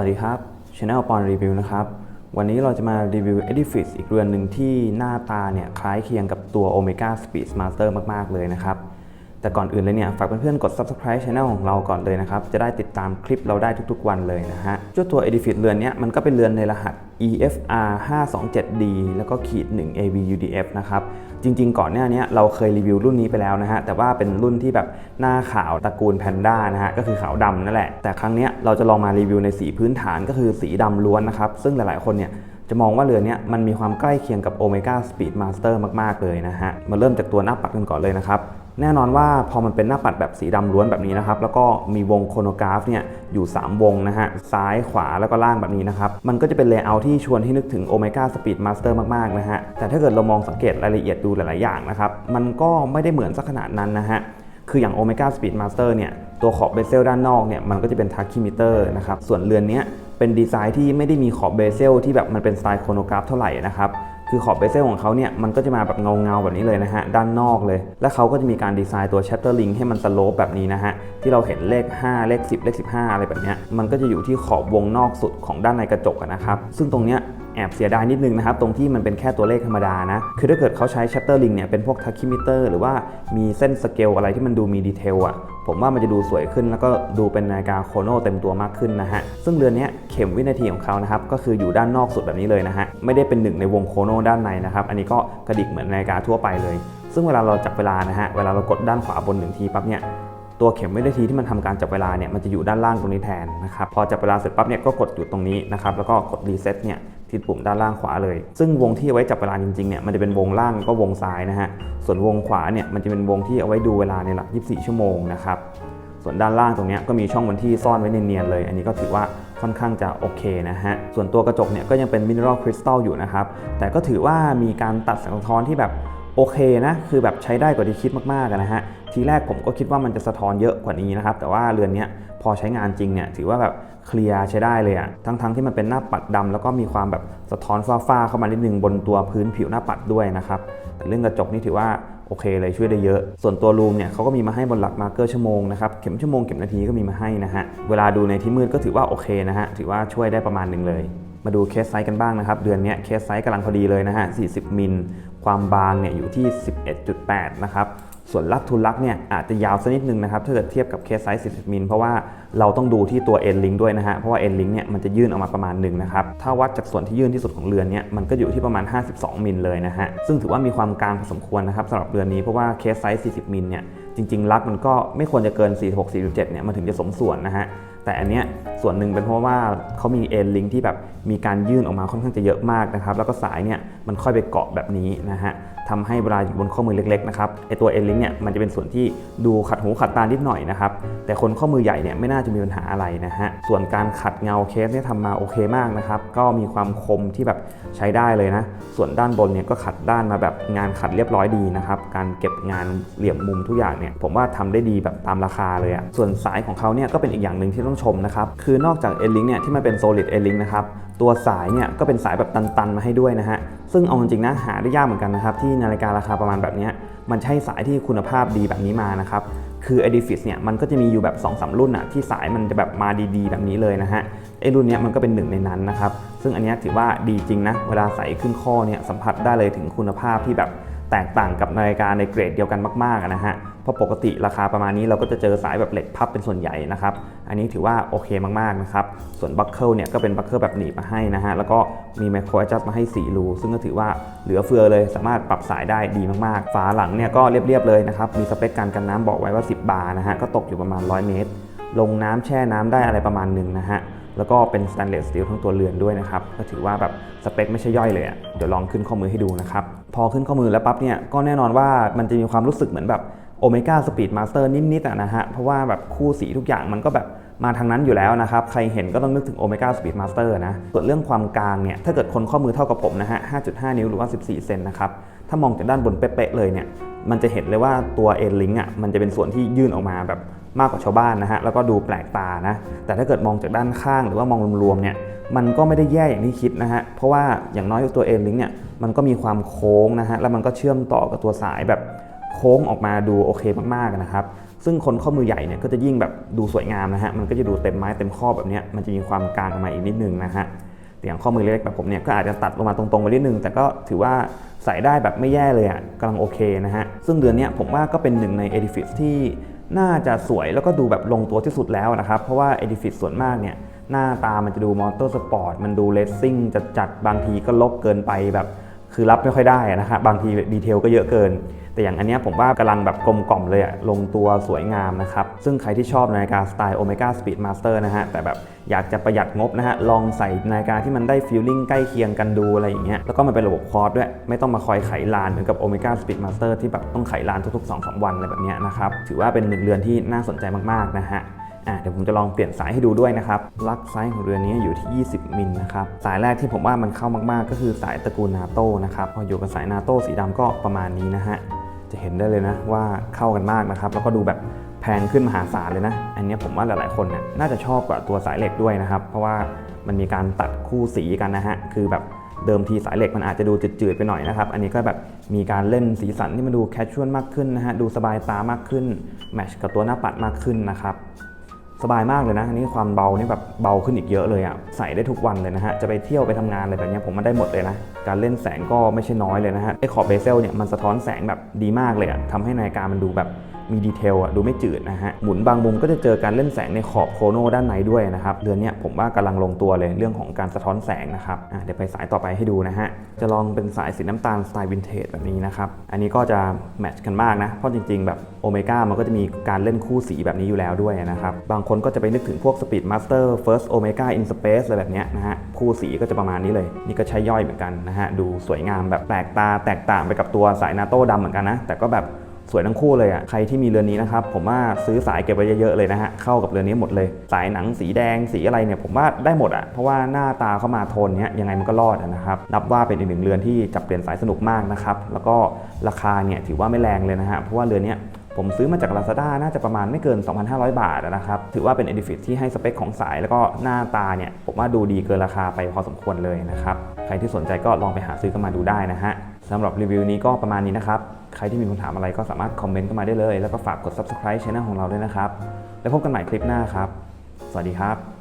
วัสดีครับ Channel ปอนรีวิวนะครับ วันนี้เราจะมารีวิว Edifice อีกเรือนหนึ่งที่หน้าตาเนี่ยคล้ายเคียงกับตัว Omega Speed Master มาก ๆ เลยนะครับ แต่ก่อนอื่นเลยเนี่ยฝากเพื่อนๆกด Subscribe Channel ของเราก่อนเลยนะครับ จะได้ติดตามคลิปเราได้ทุกๆวันเลยนะฮะเจ้าตัว Edifice เรือนเนี้ยมันก็เป็นเรือนในรหัส EFR 527D แล้วก็ขีด1 AVUDF นะครับ จริงๆ ก่อนหน้านี้เราเคยรีวิวรุ่นนี้ไปแล้วนะฮะ แต่ว่าเป็นรุ่นที่แบบหน้าขาวตระกูลแพนด้านะฮะ ก็คือขาวดำนั่นแหละ แต่ครั้งเนี้ยเราจะลองมารีวิวในสีพื้นฐานก็คือสีดำล้วนนะครับ ซึ่งหลายๆ คนเนี่ยจะมองว่าเรือนี้มันมีความใกล้เคียงกับ Omega Speed Master มากๆเลยนะฮะ มาเริ่มจากตัวหน้าปัดกันก่อนเลยนะครับ แน่นอนว่าพอมันเป็นหน้าปัดแบบสีดำล้วนแบบนี้นะครับ แล้วก็มีวงโครโนกราฟเนี่ยอยู่ 3 วงนะฮะ ซ้ายขวาแล้วก็ล่างแบบนี้นะครับ มันก็จะเป็นเลเยอร์ที่ชวนให้นึกถึง Omega Speed Master มากๆนะฮะ แต่ถ้าเกิดเรามองสังเกตรายละเอียดดูหลาย ๆ อย่างนะครับ มันก็ไม่ได้เหมือนสักขนาดนั้นนะฮะ คืออย่าง Omega Speed Master เนี่ย ตัวขอบเบเซลด้านนอกเนี่ย มันก็จะเป็นทักคิมิเตอร์นะครับ ส่วนเรือนเนี้ยเป็นดีไซน์ที่ไม่ได้มีขอบเบเซลที่แบบมันเป็นสไตล์โครโนกราฟเท่าไหร่นะครับ คือขอบเบเซลของเขาเนี่ยมันก็จะมาแบบเงาเงาแบบนี้เลยนะฮะด้านนอกเลย และเขาก็จะมีการดีไซน์ตัว Shutter Link ให้มันสโลปแบบนี้นะฮะที่เราเห็นเลข 5 เลข 10 เลข 15 อะไรแบบเนี้ยมันก็จะอยู่ที่ขอบวงนอกสุดของด้านในกระจกนะครับซึ่งตรงเนี้ย แอบเสียดายนิดนึงนะครับ ตรงที่มันเป็นแค่ตัวเลขธรรมดานะ คือถ้าเกิดเขาใช้ Shutter Link เนี่ยเป็นพวกทักคิมิเตอร์หรือว่ามีเส้นสเกลอะไรที่มันดูมีดีเทลอะผมว่ามันจะดูสวยขึ้นแล้วก็ดูเป็นนาฬิกาโคโนเต็มตัวมากขึ้นนะฮะ ซึ่งเรือนนี้เข็มวินาทีของเขานะครับ ก็คืออยู่ด้านนอกสุดแบบนี้เลยนะฮะ ไม่ได้เป็นหนึ่งในวงโคโนด้านในนะครับ อันนี้ก็กระดิกเหมือนนาฬิกาทั่วไปเลย ซึ่งเวลาเราจับเวลานะฮะ เวลาเรากดด้านขวาบนหนึ่งทีปั๊บเนี่ยตัวเข็มวินาทีที่มันทำการจับเวลาเนี่ยมันจะอยู่ด้านล่างตรงนี้แทนนะครับพอจับเวลาเสร็จปั๊บเนี่ยก็กดอยู่ตรงนี้นะครับแล้วก็กดรีเซ็ตเนี่ย ที่ปุ่มด้านล่างขวาเลย ซึ่งวงที่เอาไว้จับเวลาจริงๆเนี่ยมันจะเป็นวงล่างก็วงซ้ายนะฮะ ส่วนวงขวาเนี่ยมันจะเป็นวงที่เอาไว้ดูเวลาในหลัก 24 ชั่วโมงนะครับ ส่วนด้านล่างตรงนี้ก็มีช่องวันที่ซ่อนไว้เนียนๆเลย อันนี้ก็ถือว่าค่อนข้างจะโอเคนะฮะ ส่วนตัวกระจกเนี่ยก็ยังเป็นมินเนอรัลคริสตัลอยู่นะครับ แต่ก็ถือว่ามีการตัดแสงสะท้อนที่แบบ โอเคนะคือแบบใช้ได้กว่าที่คิดมากๆนะฮะทีแรกผมก็คิดว่ามันจะสะท้อนเยอะกว่านี้นะครับแต่ว่าเรือนนี้พอใช้งานจริงเนี่ยถือว่าแบบเคลียร์ใช้ได้เลยอะทั้งๆที่มันเป็นหน้าปัดดำแล้วก็มีความแบบสะท้อนฟ้าๆเข้ามานิดนึงบนตัวพื้นผิวหน้าปัดด้วยนะครับแต่เรื่องกระจกนี่ถือว่าโอเคเลยช่วยได้เยอะ ส่วนตัวรูมเนี่ยเขาก็มีมาให้บนหลักมาร์เกอร์ชั่วโมงนะครับเข็มชั่วโมงเข็มนาทีก็มีมาให้นะฮะเวลาดูในที่มืดก็ถือว่าโอเคนะฮะถือว่าช่วยได้ประมาณหนึ่งเลย มาดูเคสไซส์กันบ้างนะครับ เดือนนี้เคสไซส์กำลังพอดีเลยนะฮะ40 มิล ความบางเนี่ยอยู่ที่ 11.8 นะครับส่วนลักทุนลักเนี่ยอาจจะยาวสักนิดนึงนะครับถ้าเกิดเทียบกับเคสไซส์ 40มิลเพราะว่าเราต้องดูที่ตัวเอ็นลิงด้วยนะฮะเพราะว่าเอ็นลิงเนี่ยมันจะยื่นออกมาประมาณหนึ่งนะครับถ้าวัดจากส่วนที่ยื่นที่สุดของเรือนเนี่ยมันก็อยู่ที่ประมาณ 52มิลเลยนะฮะซึ่งถือว่ามีความกลางพอสมควรนะครับสำหรับเรือนนี้เพราะว่าเคสไซส์ 40มิลเนี่ยจริงๆลักมันก็ไม่ควรจะเกิน 46 47เนี่ยมันถึงจะสมส่วนนะฮะ แต่อันเนี้ยส่วนหนึ่งเป็นเพราะว่าเขามีเอ็นลิงที่แบบมีการยื่นออกมาค่อนข้างจะเยอะมากนะครับ แล้วก็สายเนี่ยมันค่อยไปเกาะแบบนี้นะฮะทำให้เวลาอยู่บนข้อมือเล็กๆนะครับไอตัวเอ็นลิงเนี่ยมันจะเป็นส่วนที่ดูขัดหูขัดตานิดหน่อยนะครับ แต่คนข้อมือใหญ่เนี่ยไม่น่าจะมีปัญหาอะไรนะฮะส่วนการขัดเงาเคสเนี่ยทำมาโอเคมากนะครับ ก็มีความคมที่แบบใช้ได้เลยนะ ส่วนด้านบนเนี่ยก็ขัดด้านมาแบบงานขัดเรียบร้อยดีนะครับการเก็บงานเหลี่ยมมุมทุกอย่างเนี่ยผมว่าทำได้ดีแบบตามราคาเลยอะส่วนสายของเขาเนี่ยก็เป็นอีกอย่างหนึ่งที่ต้องชมนะครับ คือนอกจาก e n l i n k เนี่ยที่มันเป็น solid e n l i n k นะครับ ตัวสายเนี่ยก็เป็นสายแบบตันๆ มาให้ด้วยนะฮะ ซึ่งเอาจริงๆนะหาได้ยากเหมือนกันนะครับ ที่นาฬิการาคาประมาณแบบนี้มันใช่สายที่คุณภาพดีแบบนี้มานะครับ คือ Edifice เนี่ยมันก็จะมีอยู่แบบ2อสรุ่นอะที่สายมันจะแบบมาดีๆ แบบนี้เลยนะฮะไอรุ่นเนี้ยมันก็เป็นหนึ่งในนั้นนะครับ ซึ่งอันนี้ถือว่าดีจริงนะเวลาใส่ขึ้นข้อเนี่ยสัมผัสได้เลยถึงคุณภาพที่แบบ แตกต่างกับนาฬิกาในเกรดเดียวกันมากๆนะฮะ เพราะปกติราคาประมาณนี้เราก็จะเจอสายแบบเหล็กพับเป็นส่วนใหญ่นะครับ อันนี้ถือว่าโอเคมากๆนะครับ ส่วนบัคเกิลเนี่ยก็เป็นบัคเกิลแบบหนีบมาให้นะฮะ แล้วก็มีไมโคร a d จัสมาให้ 4 รู ซึ่งก็ถือว่าเหลือเฟือเลย สามารถปรับสายได้ดีมากๆ ฝาหลังเนี่ยก็เรียบๆเลยนะครับ มีสเปคการกันน้ำบอกไว้ว่า 10 บาร์นะฮะ ก็ตกอยู่ประมาณ 100 เมตร ลงน้ำแช่น้ำได้อะไรประมาณหนึ่งนะฮะแล้วก็เป็นสแตนเลสสตีลทั้งตัวเรือนด้วยนะครับ ก็ถือว่าแบบสเปคไม่ใช่ย่อยเลยอะ่ะ เดี๋ยวลองขึ้นข้อมือให้ดูนะครับ พอขึ้นข้อมือแล้วปั๊บเนี่ยก็แน่นอนว่ามันจะมีความรู้สึกเหมือนแบบโอเมก้าสปีดมาสเตอร์นิดๆนะฮะเพราะว่าแบบคู่สีทุกอย่างมันก็แบบมาทางนั้นอยู่แล้วนะครับ ใครเห็นก็ต้องนึกถึง Omega Speed Master นะ ส่วนเรื่องความกลางเนี่ย ถ้าเกิดคนข้อมือเท่ากับผมนะฮะ 5.5 นิ้วหรือว่า 14 เซนนะครับ ถ้ามองจากด้านบนเป๊ะๆเลยเนี่ย มันจะเห็นเลยว่าตัวเอ็นลิงอะ มันจะเป็นส่วนที่ยื่นออกมาแบบ มากกว่าชาวบ้านนะฮะแล้วก็ดูแปลกตานะแต่ถ้าเกิดมองจากด้านข้างหรือว่ามองรวมๆเนี่ยมันก็ไม่ได้แย่อย่างที่คิดนะฮะเพราะว่าอย่างน้อยตัวเอ็นลิงเนี่ยมันก็มีความโค้งนะฮะแล้วมันก็เชื่อมต่อกับตัวสายแบบโค้งออกมาดูโอเคมากๆนะครับซึ่งคนข้อมือใหญ่เนี่ยก็จะยิ่งแบบดูสวยงามนะฮะมันก็จะดูเต็มไม้เต็มข้อแบบนี้มันจะมีความกลางออกมาอีกนิดนึงนะฮะ อย่างข้อมือเล็กแบบผมเนี่ยก็อาจจะตัดลงมาตรงๆไปนิดนึง แต่ก็ถือว่าใส่ได้แบบไม่แย่เลยอะกำลังโอเคนะฮะ ซึ่งเดือนนี้ผมว่าก็เป็นหนึ่งใน Edifice ที่น่าจะสวยแล้วก็ดูแบบลงตัวที่สุดแล้วนะครับ เพราะว่า Edifice ส่วนมากเนี่ยหน้าตามันจะดูมอเตอร์สปอร์ตมันดูเลสซิ่งจัดๆบางทีก็ลบเกินไปแบบ คือรับไม่ค่อยได้นะฮะบางทีดีเทลก็เยอะเกิน แต่อย่างอันนี้ผมว่ากำลังแบบกลมกล่อมเลยอะลงตัวสวยงามนะครับ ซึ่งใครที่ชอบนาฬิกาสไตล์ Omega Speed Master นะฮะ แต่แบบอยากจะประหยัดงบนะฮะ ลองใส่นาฬิกาที่มันได้ฟีลลิ่งใกล้เคียงกันดูอะไรอย่างเงี้ย แล้วก็มันเป็นระบบคอร์สด้วย ไม่ต้องมาคอยไขลานเหมือนกับ Omega Speed Master ที่แบบต้องไขลานทุกๆ2-3วันอะไรแบบเนี้ยนะครับ ถือว่าเป็นหนึ่งเรือนที่น่าสนใจมากๆนะฮะ อะเดี๋ยวผมจะลองเปลี่ยนสายให้ดูด้วยนะครับลักไซส์ของเรือนี้อยู่ที่ 20 มิลนะครับสายแรกที่ผมว่ามันเข้ามากๆ ก็คือสายตระกูลนาโต้นะครับพออยู่กับสายนาโต้สีดำก็ประมาณนี้นะฮะจะเห็นได้เลยนะว่าเข้ากันมากนะครับแล้วก็ดูแบบแพงขึ้นมหาศาลเลยนะ อันนี้ผมว่าหลายๆคนเนี่ยน่าจะชอบกว่าตัวสายเหล็กด้วยนะครับ เพราะว่ามันมีการตัดคู่สีกันนะฮะคือแบบเดิมทีสายเหล็กมันอาจจะดูจืดๆไปหน่อยนะครับ อันนี้ก็แบบมีการเล่นสีสันที่มันดูแคชชวลมากขึ้นนะฮะ ดูสบายตามากขึ้น แมทชกับตัวหน้าปัดมากขึ้นนะครับ สบายมากเลยนะอันนี้ความเบานี่แบบเบาขึ้นอีกเยอะเลยอะ่ะใส่ได้ทุกวันเลยนะฮะจะไปเที่ยวไปทำงานอะไรแบบนี้ผมมันได้หมดเลยนะ การเล่นแสงก็ไม่ใช่น้อยเลยนะฮะไอ้ขอบเบเซลเนี่ยมันสะท้อนแสงแบบดีมากเลยอะ่ะทำให้นาฬิกามันดูแบบ มีดีเทลอะดูไม่จืดนะฮะ หมุนบางมุมก็จะเจอการเล่นแสงในขอบโครโนด้านในด้วยนะครับเดือนเนี้ยผมว่ากำลังลงตัวเลยเรื่องของการสะท้อนแสงนะครับเดี๋ยวไปสายต่อไปให้ดูนะฮะ จะลองเป็นสายสีน้ำตาลสไตล์วินเทจแบบนี้นะครับ อันนี้ก็จะแมทช์กันมากนะ เพราะจริงๆแบบโอเมก้ามันก็จะมีการเล่นคู่สีแบบนี้อยู่แล้วด้วยนะครับ บางคนก็จะไปนึกถึงพวก Speed Master First Omega in Space อะไรแบบเนี้ยนะฮะ คู่สีก็จะประมาณนี้เลย นี่ก็ใช้ย่อยเหมือนกันนะฮะ ดูสวยงามแบบแปลกตาแตกต่างไปกับตัวสายนาโต้ดำเหมือนกันนะ แต่ก็แบบ สวยทั้งคู่เลยอะใครที่มีเรือนนี้นะครับผมว่าซื้อสายเก็บไว้เยอะๆเลยนะฮะเข้ากับเรือนนี้หมดเลย สายหนังสีแดงสีอะไรเนี่ยผมว่าได้หมดอะเพราะว่าหน้าตาเข้ามาโทนเนี้ยยังไงมันก็รอดนะครับนับว่าเป็นอีกหนึ่งเรือนที่จับเปลี่ยนสายสนุกมากนะครับแล้วก็ราคาเนี่ยถือว่าไม่แรงเลยนะฮะเพราะว่าเรือนนี้ ผมซื้อมาจาก Lazada น่าจะประมาณไม่เกิน 2,500 บาทนะครับ ถือว่าเป็น Edifice ที่ให้สเปคของสาย แล้วก็หน้าตาเนี่ย ผมว่าดูดีเกินราคาไปพอสมควรเลยนะครับ ใครที่สนใจก็ลองไปหาซื้อกันมาดูได้นะฮะสำหรับรีวิวนี้ก็ประมาณนี้นะครับ ใครที่มีคำถามอะไรก็สามารถคอมเมนต์เข้ามาได้เลย แล้วก็ฝากกด Subscribe ช่องของเราด้วยนะครับ แล้วพบกันใหม่คลิปหน้าครับ สวัสดีครับ